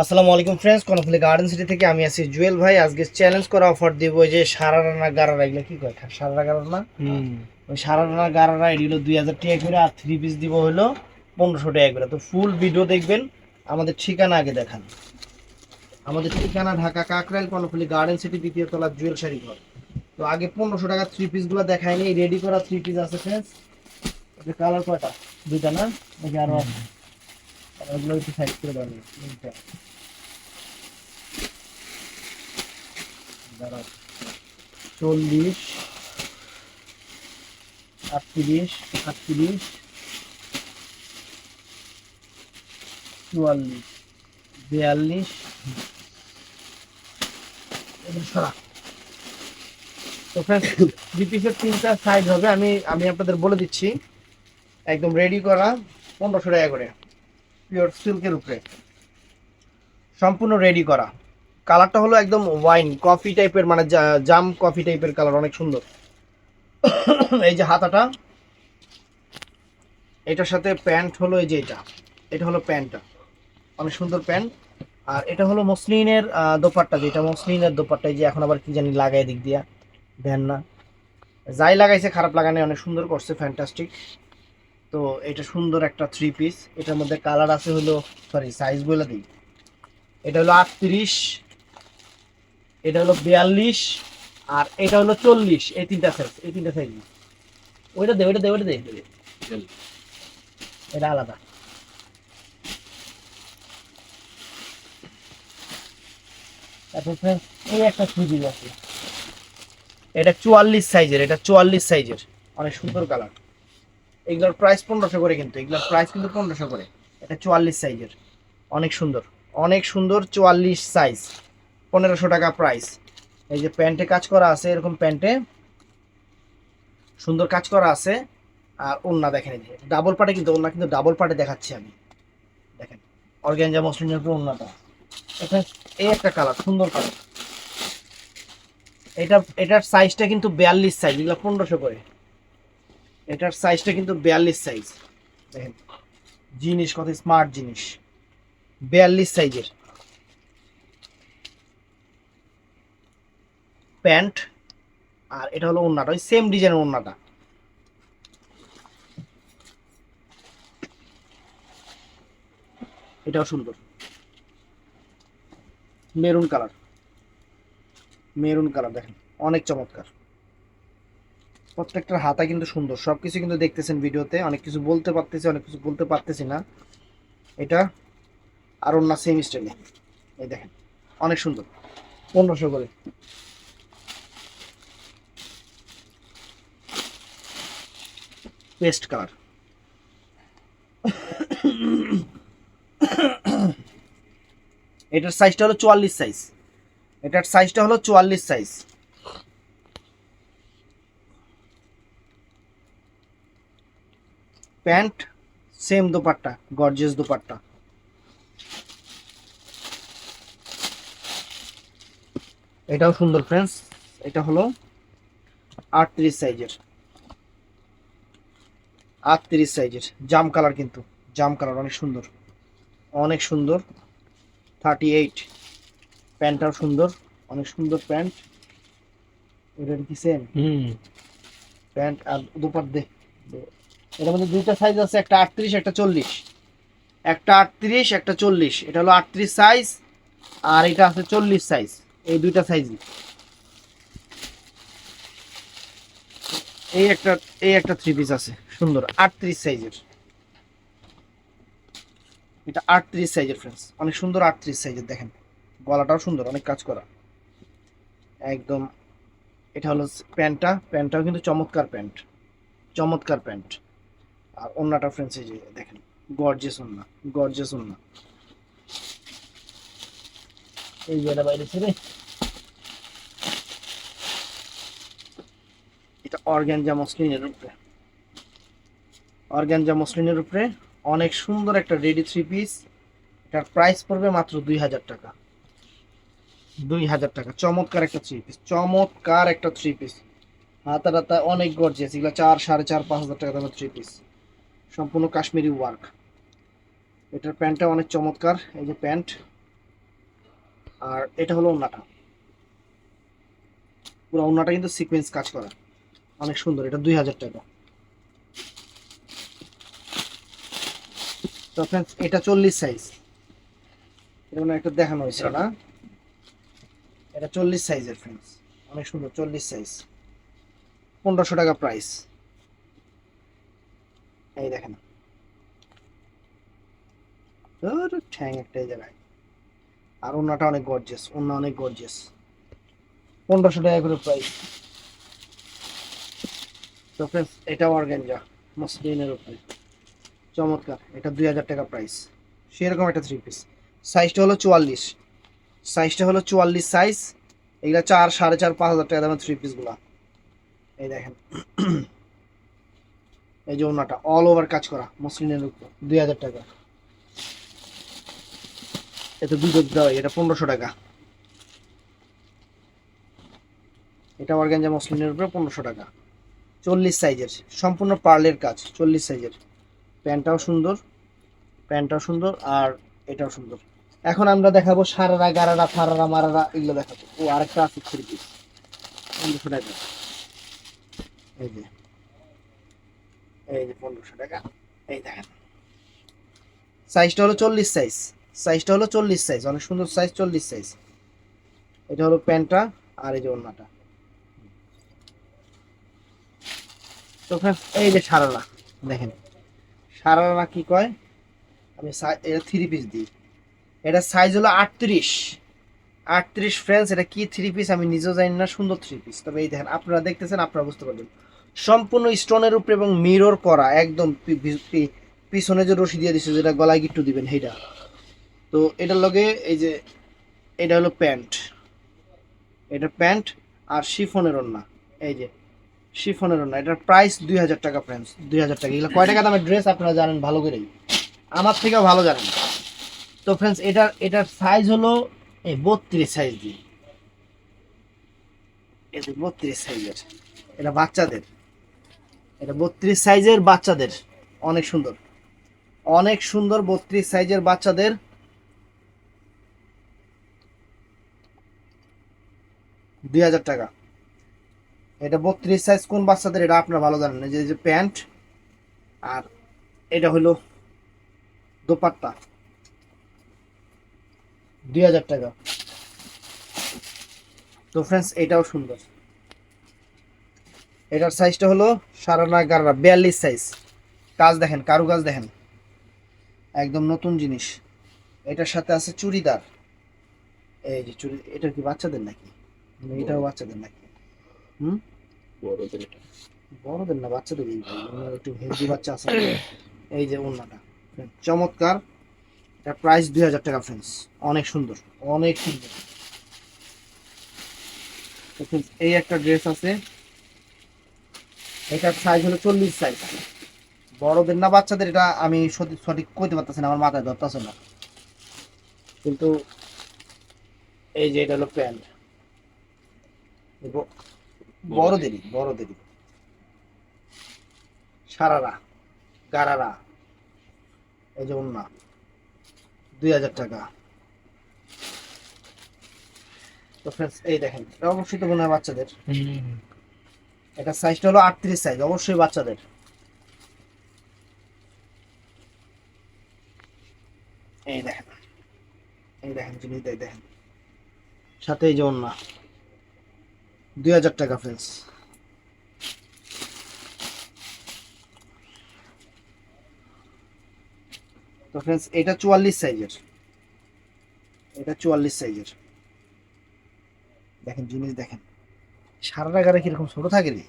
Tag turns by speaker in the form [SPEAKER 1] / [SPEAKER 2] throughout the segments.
[SPEAKER 1] আসসালামু আলাইকুম friends কনফলি garden city থেকে আমি আছি জুয়েল ভাই। আজকে চ্যালেঞ্জ করা অফার দিব ওই যে সারা রান্না গারারা এগুলো কি কয় সারা গারারা না? ওই সারা রান্না গারারা এগুলো দুই হাজার টাকা করে আর থ্রি পিস দিব হলো পনেরোশো টাকা করে। তো ফুল ভিডিও দেখবেন আমাদের ঠিকানা আগে দেখান। আমাদের ঠিকানা ঢাকা কাকরাইল কর্ণফুলি গার্ডেন সিটি দ্বিতীয় তলা জুয়েল শাড়ি ঘর। তো আগে পনেরোশো টাকা থ্রি পিসগুলো দেখায়নি রেডি করা থ্রি পিস আছে ফ্রেন্ডস কালার কয়টা? দুইটা না? নাকি আরও আছে? ওগুলো একটু সাইড করে দাঁড়াও। চল্লিশ, আটত্রিশ আটত্রিশ চুয়াল্লিশ, বিয়াল্লিশ। সরা। তো ফ্রেন্ডস তিনটা সাইজ হবে। আমি আমি আপনাদের বলে দিচ্ছি। একদম রেডি করা, পনেরোশো টাকা করে। পিওর সিল্কের উপরে। সম্পূর্ণ রেডি করা। কালারটা হলো একদম ওয়াইন কফি টাইপের মানে জাম কফি টাইপের কালার অনেক সুন্দর। এই যে হাতাটা, এটার সাথে প্যান্ট হলো এই যে এটা। এটা হলো প্যান্টটা অনেক সুন্দর প্যান্ট আর এটা হলো মসলিনের দোপাট্টা, যেটা মসলিনের দোপাট্টা। যে এখন আবার কি জানি লাগাই দিক দিয়া। দেন না। যাই লাগাইছে, খারাপ লাগানো অনেক সুন্দর করছে ফ্যান্টাস্টিক তো এটা সুন্দর একটা থ্রি পিস এটার মধ্যে কালার আছে হলো সরি সাইজ বলে দিই। এটা হলো আটত্রিশ, এটা হলো বিয়াল্লিশ, আর এটা হলো চল্লিশ। এই তিনটা সাইজ এই তিনটা সাইজ ওইটা দে ওইটা দে, ওইটা এটা আলাদা। এই একটা থ্রি আছে। এটা চুয়াল্লিশ সাইজের এটা চুয়াল্লিশ সাইজের অনেক সুন্দর কালার এগুলোর প্রাইস পনেরোশো করে কিন্তু, এগুলোর প্রাইস কিন্তু পনেরোশো করে। এটা চুয়াল্লিশ সাইজের অনেক সুন্দর। অনেক সুন্দর চুয়াল্লিশ সাইজ পনেরোশো টাকা প্রাইস এই যে প্যান্টে কাজ করা আছে, এরকম প্যান্টে সুন্দর কাজ করা আছে। আর ওন্না দেখেন এই যে ডাবল পাটে কিন্তু ওন্না কিন্তু ডাবল পাটে দেখাচ্ছি আমি। দেখেন অর্গ্যানজা মসলিনের উপর ওন্নাটা এটা এই একটা কালার সুন্দর কালার এটা, এটার সাইজটা কিন্তু বিয়াল্লিশ সাইজ এগুলো পনেরোশো করে। এটার সাইজটা কিন্তু বিয়াল্লিশ সাইজ দেখেন, জিনিস কত স্মার্ট জিনিস। বিয়াল্লিশ সাইজের প্যান্ট, আর এটা হলো ওন্নাটা ওই সেম ডিজাইনের ওন্নাটা এটাও সুন্দর। Maroon colour. মেরুন কালার, দেখেন, অনেক চমৎকার। প্রত্যেকটার হাতা কিন্তু সুন্দর। সবকিছু কিন্তু দেখতেছেন ভিডিওতে। অনেক কিছু বলতে পারতেছি অনেক কিছু বলতে পারতেছি না। এটা আর অন্য সেম স্টাইলে এই দেখেন অনেক সুন্দর। পনেরোশো করে। পেস্ট কালার এটার সাইজটা হলো চুয়াল্লিশ সাইজ এটার সাইজটা হলো চুয়াল্লিশ size pant same dupatta gorgeous dupatta. এটাও সুন্দর ফ্রেন্ডস এটা হলো আটত্রিশ সাইজের। আটত্রিশ সাইজের জাম কালার কিন্তু জাম কালার অনেক সুন্দর। অনেক সুন্দর থার্টি এইট প্যান্টটাও সুন্দর অনেক সুন্দর প্যান্ট। এটা কি সেম প্যান্ট আর দুপাট দে। এটার মধ্যে দুইটা সাইজ আছে, একটা আটত্রিশ, একটা চল্লিশ। একটা আটত্রিশ, একটা চল্লিশ। এটা হলো আটত্রিশ সাইজ আর এটা আছে চল্লিশ সাইজ এই দুইটা সাইজই এই একটা এই একটা থ্রি পিস আছে। সুন্দর, আটত্রিশ সাইজের এটা আটত্রিশ সাইজের ফ্রেন্ডস অনেক সুন্দর আটত্রিশ সাইজের দেখেন। গলাটাও সুন্দর, অনেক কাজ করা। একদম, এটা হলো প্যান্টটা। প্যান্টটাও কিন্তু চমৎকার প্যান্ট। চমৎকার প্যান্ট। আর অন্যটা ফ্রেন্ডস এই যে দেখেন গর্জেস ওন্না গর্জেস ওন্না এই যে এটা বাইরে ছেড়ে এটা অর্গ্যানজা মসলিনের উপরে। অর্গ্যানজা মসলিনের উপরে অনেক সুন্দর একটা রেডি থ্রি পিস এটার প্রাইস পড়বে মাত্র দুই হাজার টাকা। দুই হাজার টাকা। চমৎকার একটা থ্রি পিস চমৎকার একটা থ্রি পিস হাতা টাতা অনেক গর্জিয়াস এগুলো চার সাড়ে চার পাঁচ হাজার টাকা দামের থ্রি পিস সম্পূর্ণ কাশ্মীরি ওয়ার্ক। এটার প্যান্টটা অনেক চমৎকার, এই যে প্যান্ট। আর এটা হলো ওন্নাটা। পুরো ওন্নাটা কিন্তু সিকোয়েন্স কাজ করা। অনেক সুন্দর, এটা দুই হাজার টাকা। তো ফ্রেন্ডস এটা চল্লিশ সাইজ এটা মানে একটা দেখানো হয়েছে, না? এটা চল্লিশ সাইজের ফ্রেন্ডস অনেক সুন্দর, চল্লিশ সাইজ পনেরোশো টাকা প্রাইস এই দেখেন। ঠ্যাং একটা এই জায়গায়। আর ওনাটা অনেক গর্জেস ওনা অনেক গর্জেস পনেরোশো টাকা করে প্রাইস তো ফ্রেন্ডস এটা অর্গেঞ্জা মসলিনের উপরে। চমৎকার, এটা দুই হাজার টাকা প্রাইস সেরকম একটা থ্রি পিস সাইজটা হলো চুয়াল্লিশ। সাইজটা হলো চুয়াল্লিশ সাইজ এগুলা চার, সাড়ে চার, পাঁচ হাজার টাকা দামের থ্রি পিসগুলা এই দেখেন। এই যে ওনাটা অল ওভার কাজ করা মসলিনের উপর, দুই হাজার টাকা। এতে দুটো দেওয়া এটা পনেরোশো টাকা। এটা অর্গানজা মসলিনের উপরে পনেরোশো টাকা। চল্লিশ সাইজের, সম্পূর্ণ পার্লের কাজ, চল্লিশ সাইজের। প্যান্টটাও সুন্দর প্যান্টটাও সুন্দর, আর এটাও সুন্দর। এখন আমরা দেখাবো সারারা, গারারা, ফারারা, মারারা, এগুলো দেখাবো। ও, আরেকটা আছে পিস পনেরোশো টাকা। এই যে। এই যে পনেরোশো টাকা, এই দেখেন। সাইজটা হলো চল্লিশ সাইজ সাইজটা হলো চল্লিশ সাইজ অনেক সুন্দর সাইজ চল্লিশ সাইজ এটা হলো প্যান্টটা আর এই যে ওড়নাটা। তো এই যে সারারা, দেখেন। সারারা কি কয়? আমি এটা থ্রি পিস দিই। এটা সাইজ হলো আটত্রিশ। আটত্রিশ ফ্রেন্ডস এটা কি থ্রি পিস আমি নিজেও জানি না, সুন্দর থ্রি পিস তবে এই দেখেন, আপনারা দেখতেছেন, আপনারা বুঝতে পারবেন। সম্পূর্ণ স্টোনের উপরে এবং মিরর করা, একদম পিছনে যে রশি দিয়ে দিছে, যেটা গলায় গিট্টু দিবেন, সেইটা। তো এটার লগে এই যে, এটা হলো প্যান্ট। এটা প্যান্ট আর শিফনের ওড়না, এই যে, শিফনের ওড়না। এটার প্রাইস দুই হাজার টাকা ফ্রেন্ডস দুই হাজার টাকা। এগুলো কয় টাকা দামের ড্রেস আপনারা জানেন ভালো করেই। আমার থেকেও ভালো জানেন। তো ফ্রেন্ডস এটার এটার সাইজ হলো, এই বত্রিশ সাইজ দিয়ে। এই বত্রিশ সাইজের এটা বাচ্চাদের। এটা বত্রিশ সাইজের বাচ্চাদের। অনেক সুন্দর। অনেক সুন্দর বত্রিশ সাইজের বাচ্চাদের। দুই হাজার টাকা। এটা বত্রিশ সাইজ কোন বাচ্চাদের এটা আপনারা ভালো জানেন। যে যে প্যান্ট আর এটা হলো দোপাট্টা। দুই হাজার টাকা। তো ফ্রেন্ডস এটাও সুন্দর। এটার সাইজটা হলো সারানা গাররা বিয়াল্লিশ সাইজ কাজ দেখেন কারু কাজ দেখেন। একদম নতুন জিনিস। এটার সাথে আছে চুড়িদার। এই যে চুড়ি এটা কি বাচ্চাদের নাকি? মানে এটাও বাচ্চাদের নাকি? হুম?
[SPEAKER 2] বড়দের এটা।
[SPEAKER 1] বড়দের না বাচ্চাদের মানে একটু হেলদি বাচ্চা আছে। এই যে ওড়নাটা। চমৎকার। এটার প্রাইস দুই হাজার টাকা ফ্রেন্ডস অনেক সুন্দর। অনেক সুন্দর। এই একটা ড্রেস আছে। এটার সাইজ হলো চল্লিশ সাইজ বড়দের না, বাচ্চাদের এটা আমি সঠিক কইতে পারতেছি না, আমার মাথায় ধরতেছে না। কিন্তু এই যে এটা হলো প্যান্ট বড়দেরই বড়দেরই। সারারা, গারারা। এই যে ওন্না দুই হাজার টাকা। তো ফ্রেন্ডস এই দেখেন অবশ্যই তো মনে হয় বাচ্চাদের। এটা সাইজটা হলো আটত্রিশ সাইজ অবশ্যই বাচ্চাদের। এই দেখেন এই দেখেন জিনিস দেখ দেখেন। সাথে এই যে ওন্না দুই হাজার টাকা ফ্রেন্ডস তো ফ্রেন্ডস এটা চুয়াল্লিশ সাইজের এটা চুয়াল্লিশ সাইজের দেখেন জিনিস, দেখেন। সারা গাড়ি কীরকম ছোট থাকে রে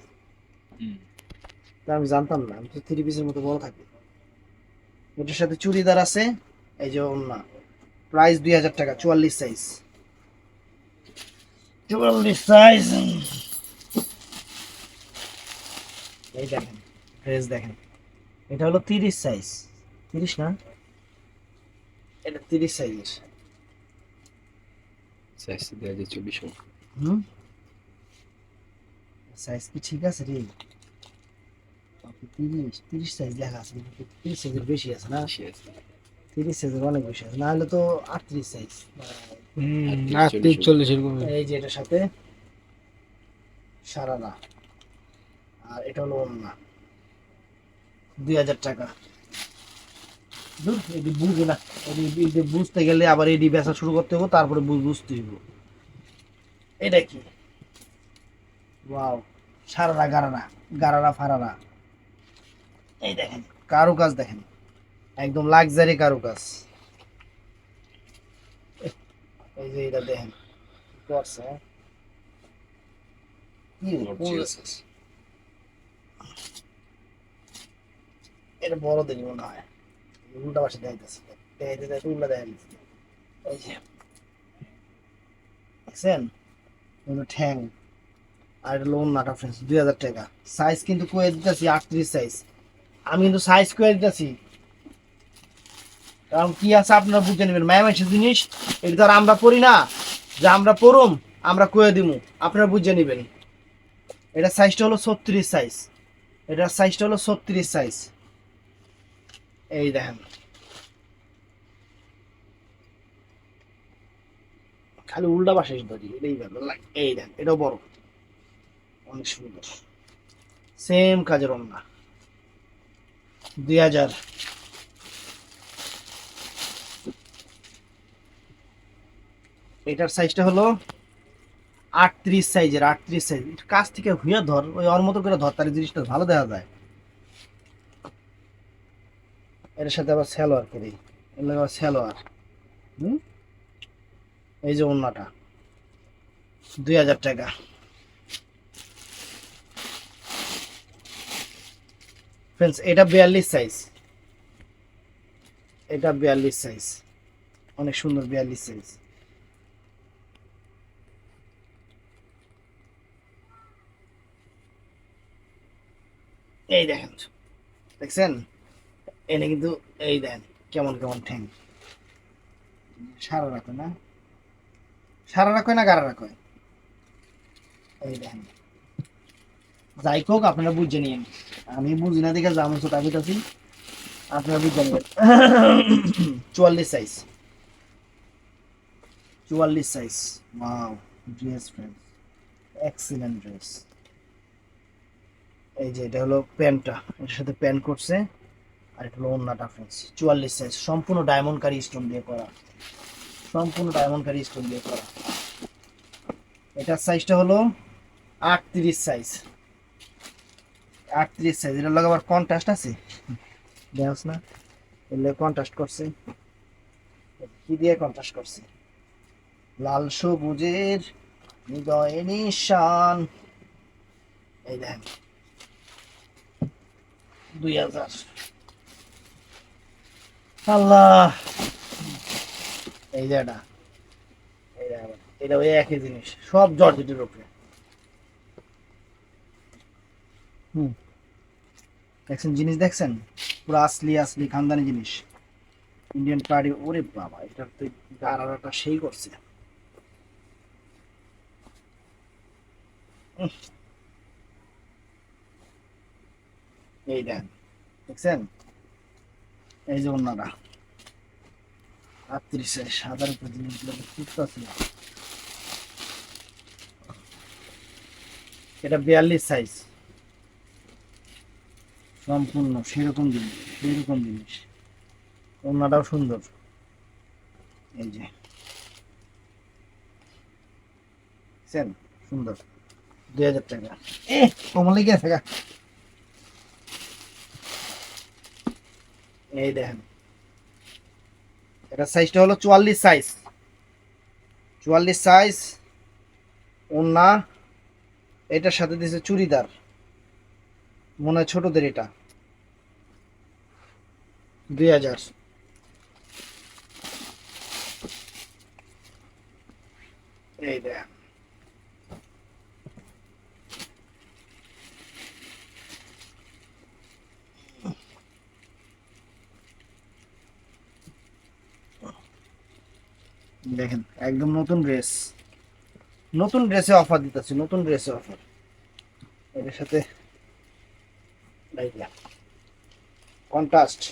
[SPEAKER 1] তা আমি জানতাম না আমি তো থ্রি পিসের মতো বড় থাকে। এটার সাথে চুড়িদার আছে এই যে ওন্না প্রাইস দুই হাজার টাকা চুয়াল্লিশ সাইজ চুয়াল্লিশ সাইজ এই দেখেন ড্রেস দেখেন। এটা হলো তিরিশ সাইজ তিরিশ না? এটা তিরিশ সাইজের
[SPEAKER 2] সাইজ দুই হাজার চব্বিশ
[SPEAKER 1] হুম? সাইজ কি ঠিক আছে রে? তিরিশ তিরিশ সাইজ লেখা আছে কিন্তু তিরিশ সাইজের বেশি আছে না? তিরিশ সাইজের অনেক বেশি আছে না হলে তো আটত্রিশ সাইজ
[SPEAKER 2] আটত্রিশ, চল্লিশ।
[SPEAKER 3] এরকম
[SPEAKER 1] এই যে এটার সাথে আর এটা হলো ওন্না দুই হাজার টাকা। এটি বুঝে না এটি এটি বুঝতে গেলে আবার এডি বেচা শুরু করতে হবে তারপরে বুঝ- বুঝতে হইব এটা কি? ওয়াও। সারারা গারারা গারারা ফারারা। এই দেখেন। কারু কাজ দেখেন। একদম লাক্সারি কারু কাজ এই যে এটা দেখেন। করছে হ্যাঁ? এটা বড় মনে হয়। উল্টা পাশে দেখাইতেছে। দেখাইতে দেখাইতে উল্টা এই যে। দেখছেন? ঠ্যাং। আর লোন নাটা দুই হাজার টাকা। সাইজ কিন্তু দিতেছি, আটত্রিশ সাইজ আমি কিন্তু সাইজ দিতেছি। কারণ কি আছে আপনারা বুঝে নেবেন। জিনিস, এটা তো আমরা পড়ি না। যে আমরা পড়ুম, আমরা আপনারা বুঝে নেবেন। এটা সাইজটা হলো ছত্রিশ সাইজ এটার সাইজটা হলো ছত্রিশ সাইজ এই দেখেন। খালি উল্টা পাশে ধরি এই দেখেন, এটাও বড়। অনেক সুন্দর। সেম কাজের দুই হাজার। এটার সাইজটা হলো আটত্রিশ সাইজের আটত্রিশ সাইজ কাছ থেকে হুইয়া ধর, ওই ওর মতো করে ধর তার জিনিসটা ভালো দেখা যায়। এর সাথে আবার স্যালোয়ার করি। এর আবার স্যালোয়ার হুম? এই যে অন্যটা দুই হাজার টাকা। ফ্রেন্ডস এটা বিয়াল্লিশ সাইজ এটা বিয়াল্লিশ সাইজ অনেক সুন্দর বিয়াল্লিশ সাইজ এই দেখেন। দেখছেন? এনে কিন্তু এই দেন, কেমন কেমন ঠ্যাং। সারা রাখো না? সারা রাখো না গাড়া রাখো এই দেখেন। যাই হোক, আপনারা বুঝে নিন আমি বুঝি না দেখে জামা ছোট আমি আছি আপনারা বুঝে নেবেন চুয়াল্লিশ সাইজ চুয়াল্লিশ size wow dress friends excellent dress এই যে, এটা হলো প্যান্টটা। এটার সাথে প্যান্ট করছে। আর এটা হলো অন্যটা ফ্রেন্ডস চুয়াল্লিশ সাইজ সম্পূর্ণ ডায়মন্ড কারি স্টোন দিয়ে করা। সম্পূর্ণ ডায়মন্ড কারি স্টোন দিয়ে করা। এটার সাইজটা হলো আটত্রিশ সাইজ আটত্রিশ সাইজ এটার লগে আবার কন্ট্রাস্ট আছে? দেখছ না? এগুলো কন্ট্রাস্ট করছে। কি দিয়ে কন্ট্রাস্ট করছে? লাল সবুজের হৃদয় নিশান। এই দেখেন। দুই হাজার। আল্লাহ! এই যে এটা। এটা ওই একই জিনিস। সব জর্জেটের উপরে। হুম। দেখছেন, জিনিস দেখছেন? পুরো আসলি আসলি খানদানি জিনিস। ইন্ডিয়ান পার্টি ওরে বাবা, এটার তো গারাটা সেই করছে। এই দেন দেখছেন? এই যে অন্যরা। আটত্রিশে সাদার উপর জিনিসগুলো ফুটতেছে এটা বিয়াল্লিশ সাইজ সম্পূর্ণ সেরকম জিনিস সেরকম জিনিস। অন্যটাও সুন্দর। এই যে। দেখছেন সুন্দর। দুই হাজার টাকা। এ, কমলে গিয়ে থাকা এই দেখেন। এটা সাইজটা হলো চুয়াল্লিশ সাইজ চুয়াল্লিশ সাইজ ওন্না এটার সাথে দিয়েছে চুড়িদার। মনে হয় ছোটদের এটা। দুই হাজার। এই দেখ। দেখেন, একদম নতুন ড্রেস। নতুন ড্রেসে অফার দিতেছি, নতুন ড্রেসে অফার এটার সাথে কন্ট্রাস্ট।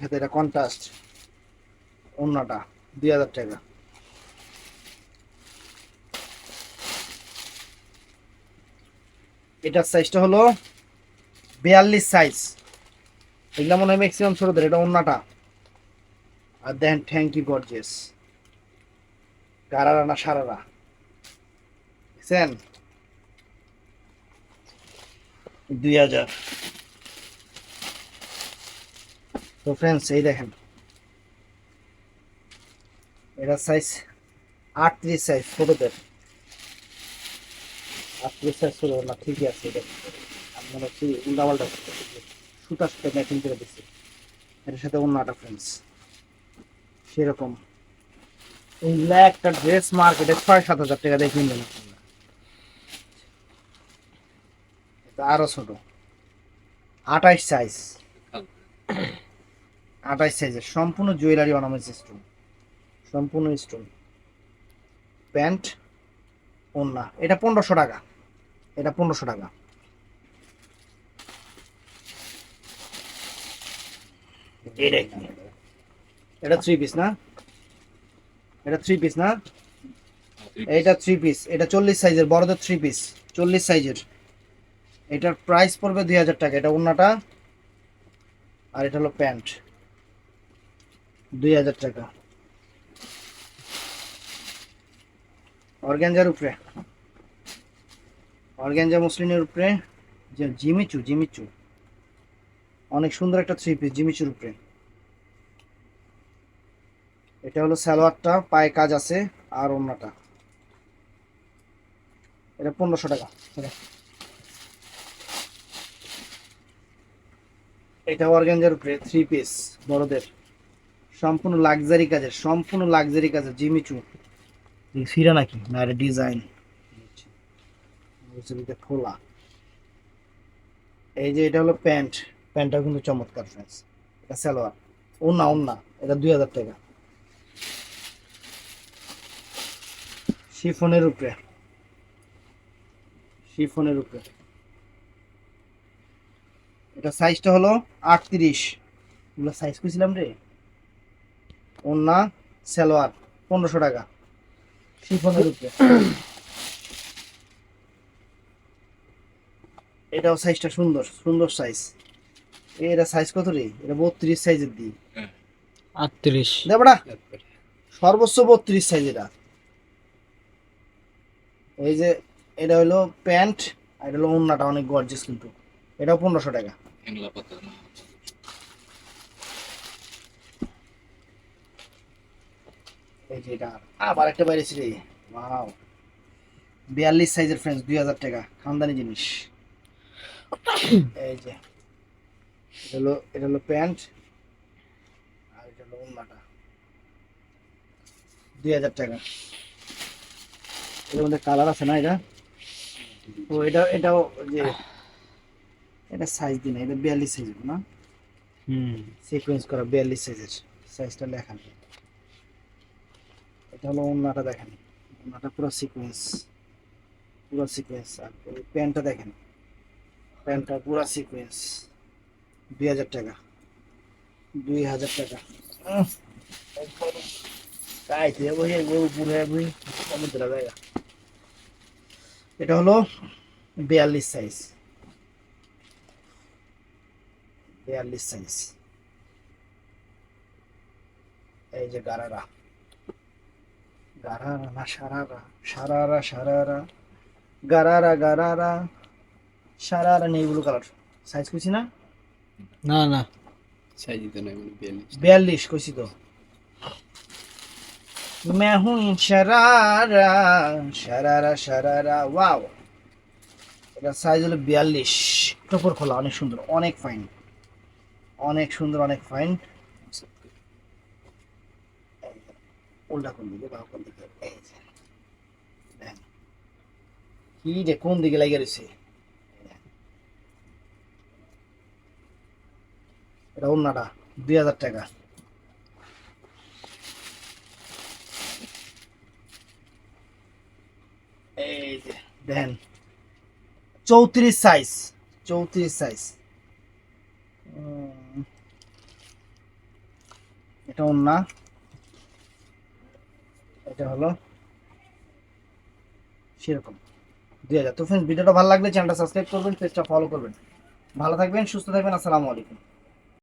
[SPEAKER 1] সাথে এটা কন্ট্রাস্ট। অন্যটা দুই হাজার টাকা। এটার সাইজটা হলো বিয়াল্লিশ সাইজ এগুলো মনে হয় ম্যাক্সিমাম ছোটদের, এটা অন্যটা আর দেন থ্যাংক ইউ গর্জিয়াস গারারা না সারারা। দেখছেন? দুই হাজার। তো ফ্রেন্ডস এই দেখেন। এটা সাইজ আটত্রিশ সাইজ ছোটদের। আটত্রিশ সাইজ ছোট না, ঠিকই আছে এটা। মনে হচ্ছে উল্টাপাল্টা সুতা সুতা ম্যাচিং করে দিচ্ছি। এটার সাথে অন্য একটা ফ্রেন্ডস সেরকম। এইগুলা একটা ড্রেস মার্কেটে ছয় সাত হাজার টাকা দিয়ে কিনবেন এটা আরও ছোট। আঠাইশ সাইজ আঠাইশ সাইজের সম্পূর্ণ জুয়েলারি অর্নামেন্টস স্টোন সম্পূর্ণ স্টোন প্যান্ট, ওন্না। এটা পনেরোশো টাকা। এটা পনেরোশো টাকা। এটা থ্রি পিস না? এটা থ্রি পিস না? এটা থ্রি পিস এটা চল্লিশ সাইজের বড়দের থ্রি পিস চল্লিশ সাইজের এটার প্রাইস পড়বে দুই হাজার টাকা। এটা অন্যটা আর এটা হলো প্যান্ট। দুই হাজার টাকা। অর্গ্যানজার উপরে। অর্গ্যানজা মুসলিনের উপরে যে জিমিচু জিমিচু। অনেক সুন্দর একটা থ্রি পিস জিমিচুর উপরে। এটা হলো সালোয়ারটা, পায়ে কাজ আছে আর অন্যটা এটা পনেরোশো টাকা। এটা অর্গ্যানজার উপরে থ্রি পিস বড়দের। সম্পূর্ণ লাক্সারি কাজের, সম্পূর্ণ লাক্সারি কাজের জিমিচু ফিরা নাকি? না, এটা ডিজাইন খোলা। এই যে এটা হলো প্যান্ট। প্যান্টটা কিন্তু চমৎকার ফ্রেন্ডস এটা সালোয়ার। ও ওনা ওনা এটা দুই হাজার টাকা। শিফনের উপরে। শিফনের উপরে। এটা সাইজটা হলো আটত্রিশ। এগুলো সাইজ করেছিলাম রে। ওনা সালোয়ার পনেরোশো টাকা। শিফনের উপরে। এটাও সাইজটা সুন্দর সুন্দর সাইজ এটা সাইজ কত রে? এটা বত্রিশ সাইজের দিই
[SPEAKER 3] আটত্রিশ।
[SPEAKER 1] দেবড়া সর্বোচ্চ বত্রিশ সাইজ এটা। এই যে এটা হলো প্যান্ট আর এটা হলো ওন্নাটা অনেক গর্জিয়াস কিন্তু। এটাও পনেরোশো টাকা। এই যে এটা। আবার একটা বাইরেছি রে ওয়াও বিয়াল্লিশ সাইজের ফ্রেন্ডস দুই হাজার টাকা। খানদানি জিনিস। এই যে। এটা হলো এটা হলো প্যান্ট। আর এটা হলো ওন্নাটা দুই হাজার টাকা। এর মধ্যে কালার আছে না এটা? ও এটা এটাও যে এটা সাইজ দিন এটা বিয়াল্লিশ সাইজের না?
[SPEAKER 3] হুম।
[SPEAKER 1] সিকোয়েন্স করা বিয়াল্লিশ সাইজের। সাইজটা লেখা এটা হলো ওন্নাটা দেখেন। ওন্নাটা পুরো সিকোয়েন্স পুরো সিকোয়েন্স আর প্যান্টটা দেখেন। প্যান্টটা পুরো সিকোয়েন্স দুই হাজার টাকা। দুই হাজার টাকা। আমি সমুদ্র জায়গা। এটা হলো বিয়াল্লিশ সাইজ বিয়াল্লিশ সাইজ এই যে গারারা। গারারা না সারারা সারারা সারারা গারারা গারারা সারারা নেই ব্লু কালার সাইজ কইছি না
[SPEAKER 3] না না
[SPEAKER 2] সাইজ দিতে নাই মানে বিয়াল্লিশ
[SPEAKER 1] বিয়াল্লিশ কইছি তো मैं हूँ शरारा शरारा शरारा ওয়াও এটা সাইজ হলো বিয়াল্লিশ টপর খোলা অনেক সুন্দর অনেক ফাইন অনেক সুন্দর অনেক ফাইন উল্টা কোন দিকে বা কোন দিকে এই যে। কোন দিকে লাগে রয়েছে এটা অন্যটা দুই হাজার টাকা এই যে দেখেন চৌত্রিশ সাইজ চৌত্রিশ সাইজ এটা অন্য এটা হলো সেরকম। দুই হাজার। তো ফ্রেন্ডস ভিডিওটা ভালো লাগলে চ্যানেলটা সাবস্ক্রাইব করবেন পেজটা ফলো করবেন। ভালো থাকবেন, সুস্থ থাকবেন, আসসালামু আলাইকুম।